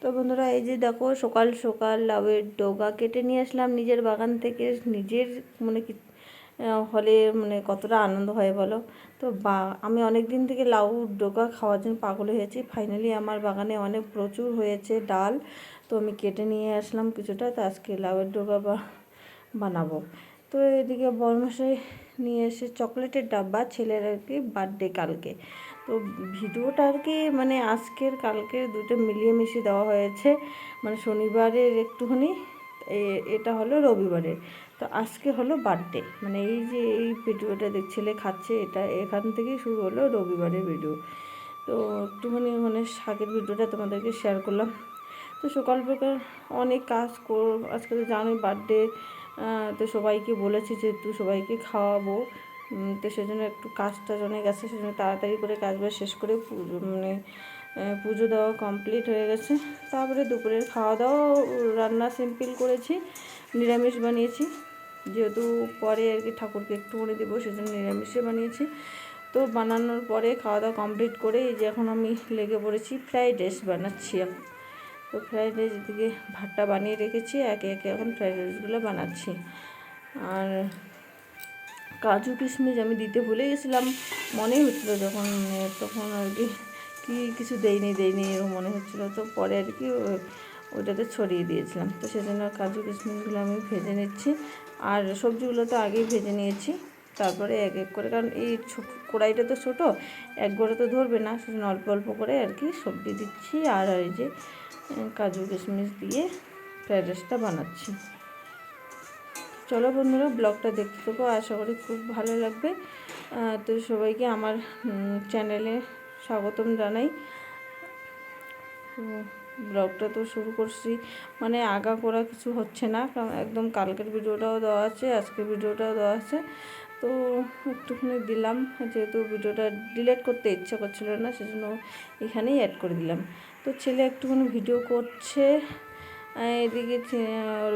তো বন্ধুরা, এই যে দেখো, সকাল সকাল লাউয়ের ডগা কেটে নিয়ে আসলাম নিজের বাগান থেকে। নিজের মানে কি হলে মানে কতটা আনন্দ হয় বলো? তো বা, আমি অনেক দিন থেকে লাউ ডগা খাওয়ার জন্য পাগল হয়েছি ফাইনালি আমার বাগানে অনেক প্রচুর হয়েছে ডাল। তো আমি কেটে নিয়ে আসলাম কিছুটা। তো আজকে লাউয়ের ডগা বা, বানাবো। তো এদিকে বরমশাই নিয়ে এসে চকলেটের ডাব্বা ছেলের আর কি বার্থডে কালকে। তো ভিডিওটা আর কি মানে আজকের, কালকের দুটো মিলিয়ে মিশিয়ে দেওয়া হয়েছে। মানে শনিবারের একটুখানি এটা হলো রবিবারের। তো আজকে হলো বার্থডে মানে এই যে এই ভিডিওটা দেখ, ছেলে খাচ্ছে এটা, এখান থেকেই শুরু হলো রবিবারের ভিডিও তো একটুখানি মানে শাকের ভিডিওটা তোমাদেরকে শেয়ার করলাম। তো সকাল সকাল অনেক কাজ কর আজকে তো জানোই বার্থডে তো সবাইকে বলেছি যেহেতু সবাইকে খাওয়াবো তো সেজন্য একটু কাজটা অনেক গেছে, সেজন্য তাড়াতাড়ি করে কাজবাজ শেষ করে পুজো মানে পুজো দেওয়া কমপ্লিট হয়ে গেছে। তারপরে দুপুরের খাওয়া দাওয়া রান্না সিম্পল করেছি, নিরামিষ বানিয়েছি। যেহেতু পরে আর কি ঠাকুরকে একটু করে দেবো, সেজন্য নিরামিষে বানিয়েছি। তো বানানোর পরে খাওয়া দাওয়া কমপ্লিট করে এই যে এখন আমি লেগে পড়েছি ফ্রাইড রাইস বানাচ্ছি তো ফ্রাইড রাইস দিকে ভাতটা বানিয়ে রেখেছি, একে একে এখন ফ্রাইড রাইসগুলো বানাচ্ছি। আর কাজু কিশমিশ আমি দিতে ভুলে গেছিলাম, মনেই হচ্ছিল যখন, তখন আর কি, কী কিছু দেয়নি দেয়নি এরকম মনে হচ্ছিল। তো পরে আর কি ও- ওটাতে ছড়িয়ে দিয়েছিলাম। তো সেজন্য কাজু কিশমিশগুলো আমি ভেজে নিচ্ছি। আর সবজিগুলো তো আগেই ভেজে নিয়েছি। তারপরে এক এক করে, কারণ এই কড়াইটা তো ছোটো, এক ঘরে তো ধরবে না, সেজন্য অল্প অল্প করে আর কি সবজি দিচ্ছি আর এই যে কাজু কিশমিশ দিয়ে ফ্রাইড রাইসটা বানাচ্ছি। চলো বন্ধুরা, ব্লগটা দেখতে থাকো, আশা করি খুব ভালো লাগবে। তো সবাইকে আমার চ্যানেলে স্বাগতম জানাই। ব্লগটা তো শুরু করছি মানে আগা করা কিছু হচ্ছে না, কারণ একদম কালকের ভিডিওটাও দেওয়া আছে, আজকের ভিডিওটাও দেওয়া আছে। তো একটুখানি দিলাম, যেহেতু ভিডিওটা ডিলিট করতে ইচ্ছা করছিল না, সেজন্য এখানেই অ্যাড করে দিলাম। তো ছেলে একটুখানি ভিডিও করছে, এদিকে ওর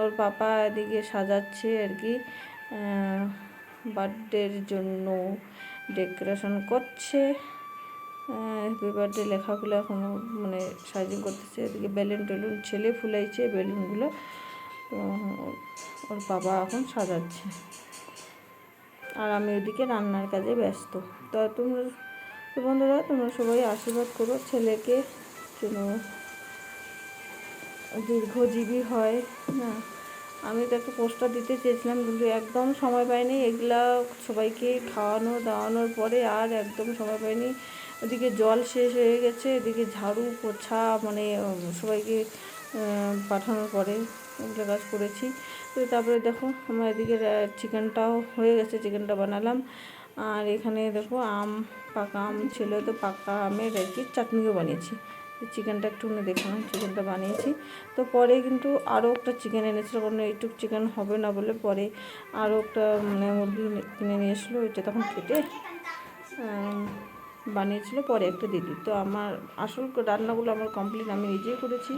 ওর পাপা এদিকে সাজাচ্ছে আর কি বার্থডের জন্য ডেকোরেশন করছে। হ্যাপি বার্থডে লেখাগুলো এখনও মানে সাজিং করতেছে। এদিকে বেলুন টেলুন ছেলে ফুলাইছে বেলুনগুলো তো ওর বাবা এখন সাজাচ্ছে। আর আমি ওদিকে রান্নার কাজে ব্যস্ত। তো তোমরা বন্ধুরা, তোমরা সবাই আশীর্বাদ করো, ছেলেকে যেন দীর্ঘজীবী হয়, না? আমি তো একটা পোস্টার দিতে চেয়েছিলাম, কিন্তু একদম সময় পাইনি। এগুলা সবাইকে খাওয়ানো, দাওয়ানোর পরে আর একদম সময় পাইনি। ওদিকে জল শেষ হয়ে গেছে, এদিকে ঝাড়ু, পোছা মানে সবাইকে পাঠানোর পরে। এগুলো কাজ করেছি। তো তারপরে দেখো আমার এদিকে চিকেনটাও হয়ে গেছে, চিকেনটা বানালাম। আর এখানে দেখো আম, পাকা আম ছিল, তো পাকা আমের আর কি চাটনিও বানিয়েছি। চিকেনটা একটু দেখলাম, চিকেনটা বানিয়েছি। তো পরে কিন্তু আরও একটা চিকেন এনেছিল, কারণ এইটুক চিকেন হবে না বলে পরে আরও একটা মানে মুরগি কিনে নিয়ে এসলো, ওইটা তখন কেটে বানিয়েছিল, পরে একটা দিদি তো আমার আসল রান্নাগুলো আমার কমপ্লিট আমি নিজেই করেছি।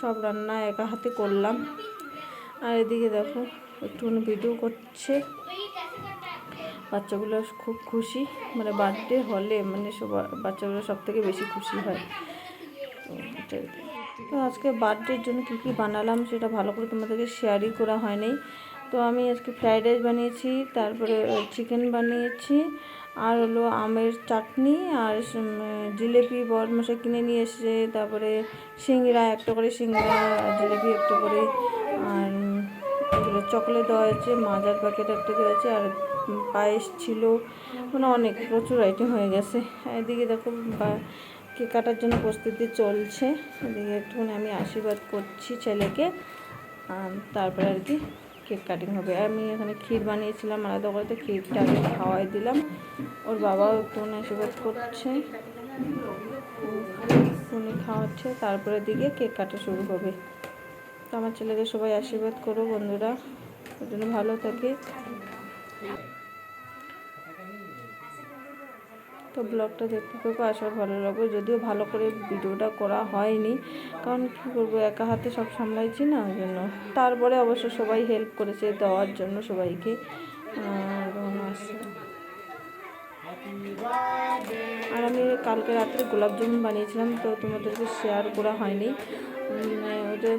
সব রান্না একা হাতে করলাম। আর এদিকে দেখো, একটুখানি ভিডিও করছে। বাচ্চাগুলো খুব খুশি মানে বার্থডে হলে মানে সব বাচ্চাগুলো সব থেকে বেশি খুশি হয়। তো আজকে বার্থডের জন্য কী কী বানালাম সেটা ভালো করে তোমাদেরকে শেয়ারই করা হয়নি। তো আমি আজকে ফ্রাইড রাইস বানিয়েছি, তারপরে চিকেন বানিয়েছি, আর হলো আমের চাটনি, আর জিলেপি মশা কিনে নিয়ে এসে তারপরে সিঙ্গড়া, একটা করে সিঙ্গড়া, জিলেপি, একটা করে, আর চকলেট দেওয়া হয়েছে, মাজার প্যাকেট একটা দেওয়া হয়েছে, আর পায়েস ছিল মানে অনেক, প্রচুর আইটেম হয়ে গেছে। এদিকে দেখো কেক কাটার জন্য প্রস্তুতি চলছে। এদিকে একটুখানি আমি আশীর্বাদ করছি ছেলেকে তারপরে আর কি কেক কাটিং হবে। আমি এখানে ক্ষীর বানিয়েছিলাম, আলাদা করে তো ক্ষীরটা আগে খাওয়াই দিলাম। ওর বাবাও একটু আশীর্বাদ করছে? উনি খাওয়াচ্ছে, তারপরে দিকে কেক কাটা শুরু হবে। তো আমার ছেলেকে সবাই আশীর্বাদ করো বন্ধুরা, ওর জন্য ভালো থাকে। তো ব্লগটা দেখতে থাকো, আশা ভালো লাগবে। যদিও ভালো করে ভিডিওটা করা হয়নি, কারণ কী করব, একা হাতে সব সামলাইছি না, ওই জন্য। তারপরে অবশ্য সবাই হেল্প করেছে দেওয়ার জন্য সবাইকে। আর আমি কালকে রাত্রে গোলাপ জামুন বানিয়েছিলাম, তো তোমাদেরকে শেয়ার করা হয়নি। ওইটা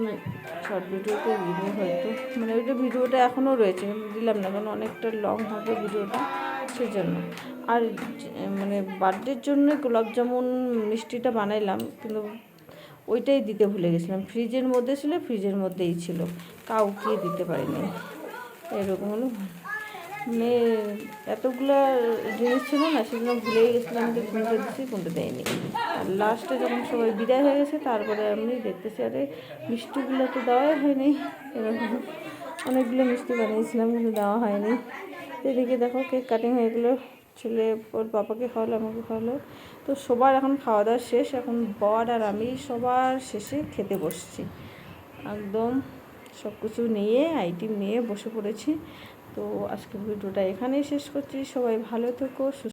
শর্ট ভিডিওতে ভিডিও হয়তো মানে ওইটা ভিডিওটা এখনও রয়েছে, দিলাম না, কারণ অনেকটা লং হবে ভিডিওটা সেজন্য আর মানে বার্থডের জন্য গোলাপ জামুন, মিষ্টিটা বানাইলাম, কিন্তু ওইটাই দিতে ভুলে গেছিলাম। ফ্রিজের মধ্যে ছিল, ফ্রিজের মধ্যেই ছিল। কাউকে দিতে পারিনি। এরকম হলো। মানে এতগুলো জিনিস ছিল না, সেগুলো ভুলেই গেছিলাম যে কোনটা দিচ্ছি, কোনটা দেয়নি। আর লাস্টে যখন সবাই বিদায় হয়ে গেছে, তারপরে আমি দেখতেছি, আরে মিষ্টিগুলো তো দেওয়াই হয়নি। এরকম অনেকগুলো মিষ্টি বানিয়েছিলাম, কিন্তু দেওয়া হয়নি। এদিকে দেখো কেক কাটিং হয়ে গেলো। ছেলে ওর বাবাকে খাওয়ালো, আমাকে খাওয়ালো। তো সবার এখন খাওয়া দাওয়া শেষ। এখন বর আর আমি সবার শেষে খেতে বসছি। একদম সব কিছু নিয়ে আইটেম নিয়ে বসে পড়েছি। তো আজকে ভিডিওটা এখানেই শেষ করছি। সবাই ভালো থেকো